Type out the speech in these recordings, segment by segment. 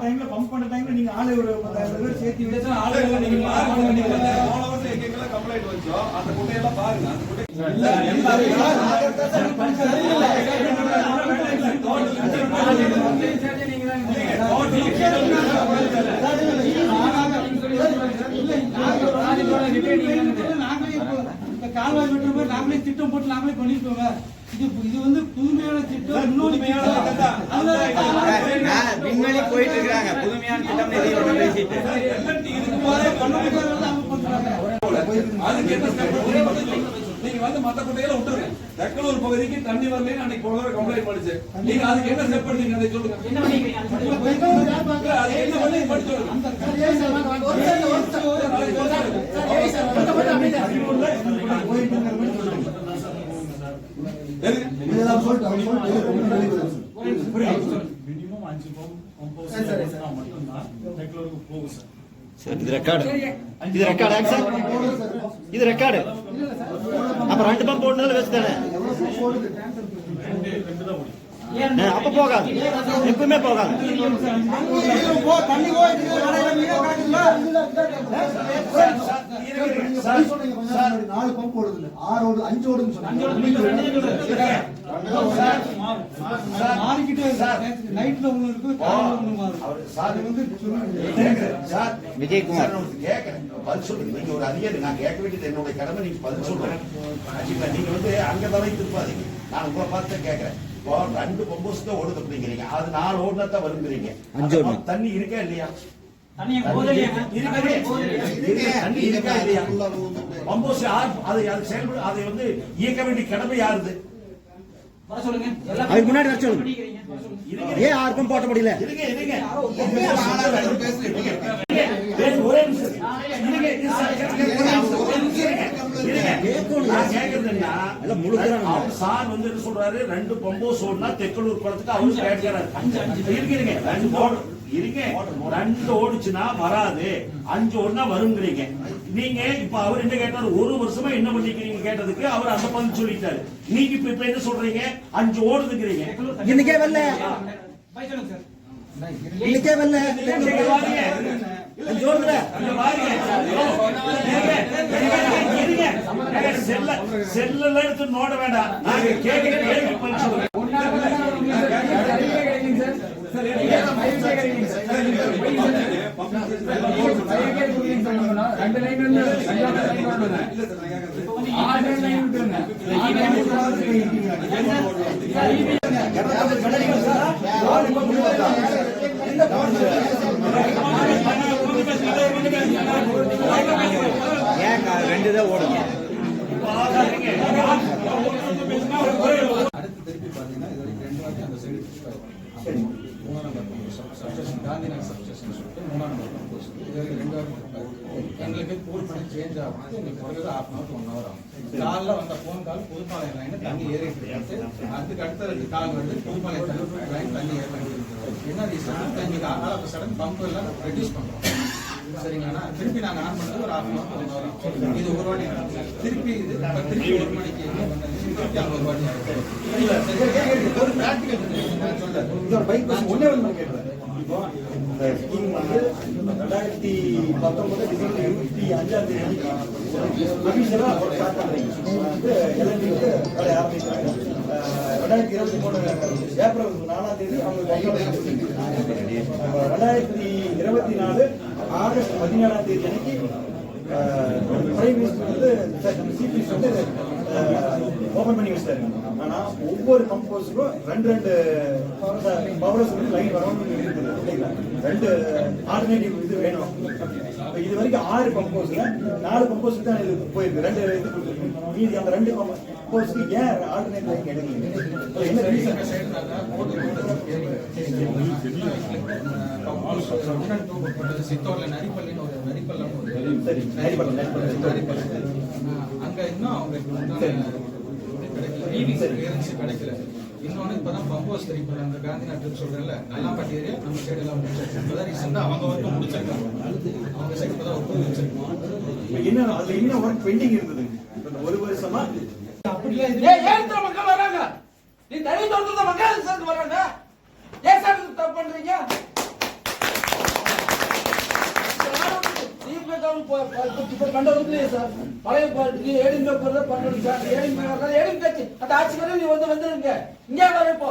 டைம்ல பம்ப் பண்ண டைம்ல நீங்க ஆளு ஒரு பத்தாயிரம் பேர் சேர்த்து விட்டு ஆளுகளை நீங்க பாருங்க. நீங்க வந்து போன வருஷம் complaint வந்துச்சோ, அந்த குட்டையெல்லாம் பாருங்க. அந்த குட்டை- இப்போ இந்த கால்வாய் வெட்டுற மாதிரி நாங்களே திட்டம் போட்டு நாங்களே பண்ணிருக்கோங்க இது இது வந்து புதுமையான திட்டம் இன்னொரு விண்வெளி போயிட்டு இருக்காங்க புதுமையான திட்டம் பேசிட்டு இதுக்கு. அதுக்கு என்ன. நீங்க வந்து மத்த குட்டையில விட்டுருங்க தெக்கலூர் பகுதிக்கு தண்ணி வரலன்னு அன்னைக்கு போன கம்ப்ளைண்ட் பண்ணிச்சு நீங்க அதுக்கு என்ன ஸ்டெப் அதை சொல்லுங்க என்ன பண்ணி சொல்லுங்க பதிமூணுல எனக்கு போயிட்டு இருக்கிற மாதிரி சொல்லுங்க. வருது. புரியுது. மினிமம் அஞ்சு மட்டும்தான் டெக்லருக்கு போகும் சார் சார் இது ரெக்கார்டு இது ரெக்கார்டு சார் இது ரெக்கார்டு அப்ப ரெண்டு பம்ப் போடணும்னு வச்சு தானே அப்ப போகாது. எப்பவுமே போகாது. நாலு பம்ப் ஓடுது ஆறு ஓடுது அஞ்சு ஓடுன்னு விஜயகுமார். பதில் சொல்லுங்க நீங்க ஒரு அதிகாரி நான் கேட்க வேண்டியது என்னுடைய கடமை நீங்க பதில் சொல்லுங்க. நீங்க வந்து அங்க தலை திருப்பாதீங்க. நான் உங்களை பார்த்து கேட்கிறேன் இப்போ ரெண்டு பம்புஸ் தான் ஓடுது அப்படிங்கிறீங்க அது நாலு ஓடுனா தான் வருங்கிறீங்க அஞ்சு. தண்ணி இருக்கா இல்லையா இருக்கு. தண்ணி இருக்கா இல்லையா பம்போஸ் யார் அதை அது செயல்பட அதை வந்து இயக்க வேண்டிய கடமை யாருது அதுக்கு முன்னாடி சொல்லுங்க ஏன் பம்ப் போட்ட முடியல இருங்க இருங்க பேசு, ஒரே நிமிஷம். இருங்க, இருங்க, சார், இருங்க, ஒரே நிமிஷம், ஒரே நிமிஷம் இருங்க. இருங்க. நான் முழுக்கிறாங்க. அவர் சார் வந்து என்ன சொல்றாரு? ரெண்டு பம்போஸ் ஓடுனா தெக்கலூர் குளத்துக்கு அவரு கேட்கிறாரு. ரெண்டு ஓடு இருங்க ரெண்டு ஓடுச்சுன்னா வராது. அஞ்சு ஓடுனா வருங்கிறீங்க. நீங்க இப்ப அவர் என்ன கேட்டாரு? ஒரு வருஷமா என்ன பண்ணிக்கிறீங்க கேட்டதுக்கு அவர் அந்த பதில் சொல்லிட்டாரு. நீங்க இப்ப இப்ப என்ன சொல்றீங்க? அஞ்சு ஓடுதுங்கிறீங்க. இன்னைக்கே வரல. இன்னைக்கே வரல. செல்லுல எடுத்து நோட வேண்டாம் நாங்க கேட்கிற கேள்வி தான் ஓடுங்க அடுத்து திருப்பி பார்த்தீங்கன்னா இது வரைக்கும் ரெண்டு வாட்டி அந்த சைடு மூணாம் number substation Gandhi Nagar substation சொல்லிட்டு மூணாம் நம்பர் போஸ்ட் இது வரைக்கும் ரெண்டு வாட்டி எங்களுக்கு போல் பண்ணி சேஞ்ச் ஆகும். எங்களுக்கு குறைஞ்சது half an hour one hour ஆகும். காலைல வந்த ஃபோன் கால் புதுப்பாளையம் லைன் தண்ணி ஏறிட்டு இருக்கு அதுக்கு அடுத்த ரெண்டு கால் வந்து புதுப்பாளையம் லைன் தண்ணி ஏறி என்ன reason all of sudden pump எல்லாம் ரெடியூஸ் பண்றோம். சரிங்களா? திருப்பி நாங்கள் ஆன் பண்ணது ஒரு ஆஃப் அன் ஹவர் இது ஒரு வாட்டி திருப்பி இது திருப்பி ஒரு மணிக்கு திருப்பி வாட்டி ஒரு practical நான் ஒரு பைக் பஸ் ஒன்றே ஒண்ணு நான் இப்போ இந்த ஸ்கீம் வந்து ரெண்டாயிரத்தி பத்தொன்பது டிசம்பர் இருபத்தி அஞ்சாம் தேதி அபிஷியலா ஸ்டார்ட் பண்றீங்க. வந்து எலக்ட்ரிக்கு வேலை ஆரம்பிக்கிறாங்க. ரெண்டாயிரத்தி இருபத்தி மூணு ஏப்ரல் நாலாம் தேதி அவங்க ரெண்டாயிரத்தி இருபத்தி நாலு ஆகஸ்ட் பதினேழாம் தேதி அன்னைக்கு பிரைம் மினிஸ்டர் வந்து சிபிஎஸ் வந்து ஓபன் பண்ணி வச்சிட்டாரு. ஆனா ஒவ்வொரு கம்போஸுக்கும் ரெண்டு ரெண்டு பவர்ஸ் வந்து லைன் வரணும்னு இருக்குது ரெண்டு ஆல்டர்னேட்டிவ் இது வேணும். அப்ப இது வரைக்கும் ஆறு கம்போஸ்ல நாலு கம்போஸ் தான் இது போயிருக்கு ரெண்டு இது கொடுத்துருக்கு மீதி அந்த ரெண்டு கம்போஸ்க்கு ஏன் ஆல்டர்னேட் லைன் எடுக்கல என்ன ரீசன் சித்தோர்ல நரிப்பள்ளின்னு ஒரு நரிப்பள்ளம்னு ஒரு சரி நரிப்பள்ளம், நரிப்பள்ளம். நரிப்பள்ளம். அங்க இன்னும் அவங்களுக்கு கிடைக்கல clearance கிடைக்கல இன்னொன்னு இப்பதான் பம்போஸ் சரி அந்த காந்தி நாட்டு சொல்றேன்ல நல்லா ஏரியா நம்ம சைடு எல்லாம் முடிச்சாச்சு இப்பதான் ரீசெண்டா அவங்க வந்து முடிச்சிருக்காங்க பெண்டிங் இருந்தது ஒரு வருஷமா? அப்படியே ஏற்ற மக்கள் வராங்க? நீ தனி தோட்டத்தை மக்கள் ஏன் தப்பு பண்றீங்க? பழைய பாட்டுக்கு ஏடிங்க போறத பண்றது சார் ஏடிங்க ஏடிங்க அந்த ஆட்சிக்கு நீ வந்து வந்துருங்க. இங்கே வர இப்போ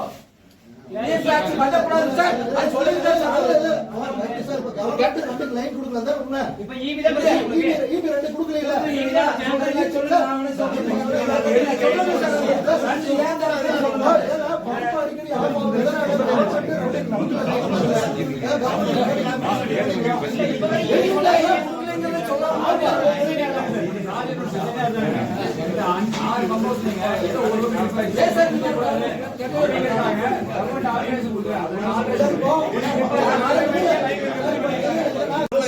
நீ ஆட்சி பண்ணக்கூடாது சார்? அது சொல்லுங்க சார் இல்ல, இல்ல, இப்ப government ரெண்டு line கொடுக்கல, அதான் உண்மை. இப்ப ஈவி தான் EB ரெண்டு கொடுக்கலைல்ல? ஈவி தான் சொல்லுங்க சொல்லுங்க நான் அவனே சொல்றேன் சொல்லுங்க சார் ரெண்டு ஏன் தான் ஏன்னா, ஏன்னா, பம்பு அடிக்கடி ஆகும். எதனால government ரெண்டு கொடுக்கல. ஏன் government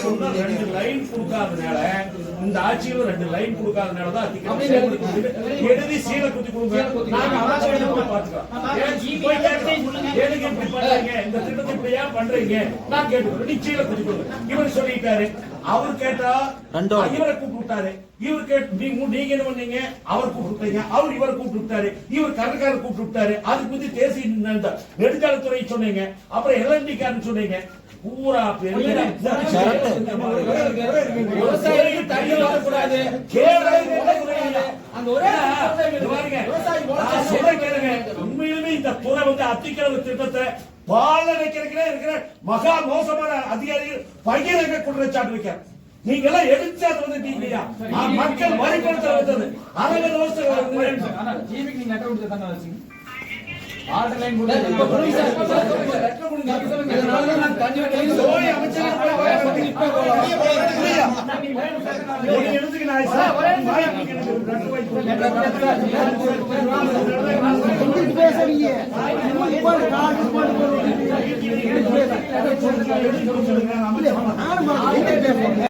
சொன்னா ரெண்டு லைன் கொடுக்காதனால இந்த ஆட்சியில ரெண்டு லைன் கொடுக்காதனால தான் எழுதி சீலை குத்தி கொடுங்க. நாங்க அமைச்சர் போய் பாத்துக்கிறோம் ஏன் போய் கேட்கிறோம். எதுக்கு இப்படி பண்றீங்க இந்த திட்டத்தை இப்படி ஏன் பண்றீங்க? நான் கேட்டுக்கிறேன் நீ சீலை குத்தி கொடுங்க இவர் சொல்லிட்டாரு. அவர் கேட்டா. இவரை கூப்பிட்டு விட்டாரு இவர் கேட்டு நீங்க நீங்க என்ன பண்ணீங்க? அவர் கூப்பிட்டு விட்டீங்க அவர் இவரை கூப்பிட்டு விட்டாரு இவர் கரக்காரர் கூப்பிட்டு விட்டாரு அதுக்கு முந்தி தேசிய நெடுஞ்சாலைத்துறை சொன்னீங்க. அப்புறம் எல்என்டி காரன் சொன்னீங்க. பூரா தண்ணி வரக்கூடாது. அந்த ஒரே உண்மையிலுமே இந்த துறை வந்து அத்திக்கிழமை திட்டத்தை பால வைக்கிறதுக்கே இருக்கிற மகா மோசமான அதிகாரிகள் பகிரங்க குற்றச்சாட்டு வைக்க நீங்க எல்லாம் எடுத்து வந்துட்டீங்க மக்கள் வரி பணத்தில் வந்தது. அறுபது வருஷம் நீங்க கொடுத்து தானே வச்சீங்க ஆர்டர் லைன் பேசுறீங்க நானும்